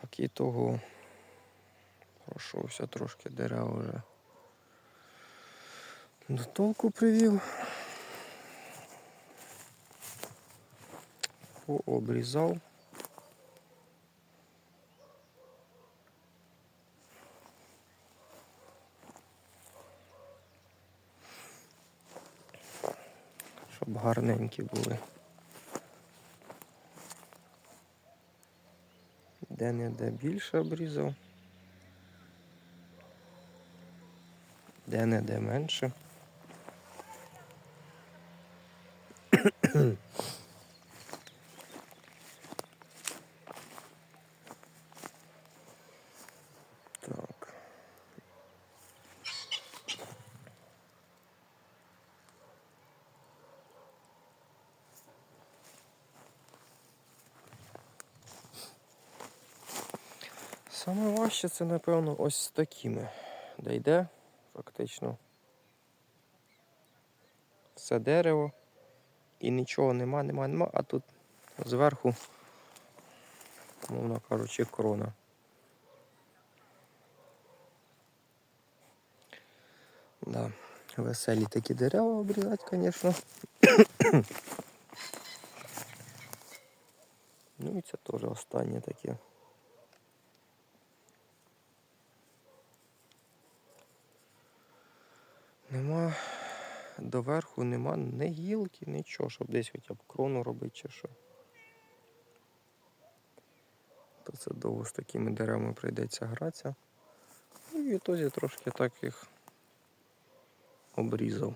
Так, і того пройшовся трошки дерева вже. До толку привів. Пообрізав. Щоб гарненькі були. Де не де більше обрізав. Де не де менше. Саме важче це, напевно, ось з такими. Де йде фактично все дерево і нічого нема, нема, нема, а тут зверху, мовно кажучи, крона. Да. Веселі такі дерева обрізати, звісно. ну і це теж останнє таке. Нема доверху нема ні гілки, нічого, щоб десь хоча б крону робити чи що. То це довго з такими деревами прийдеться гратися. Ну і в ітозі трошки так їх обрізав.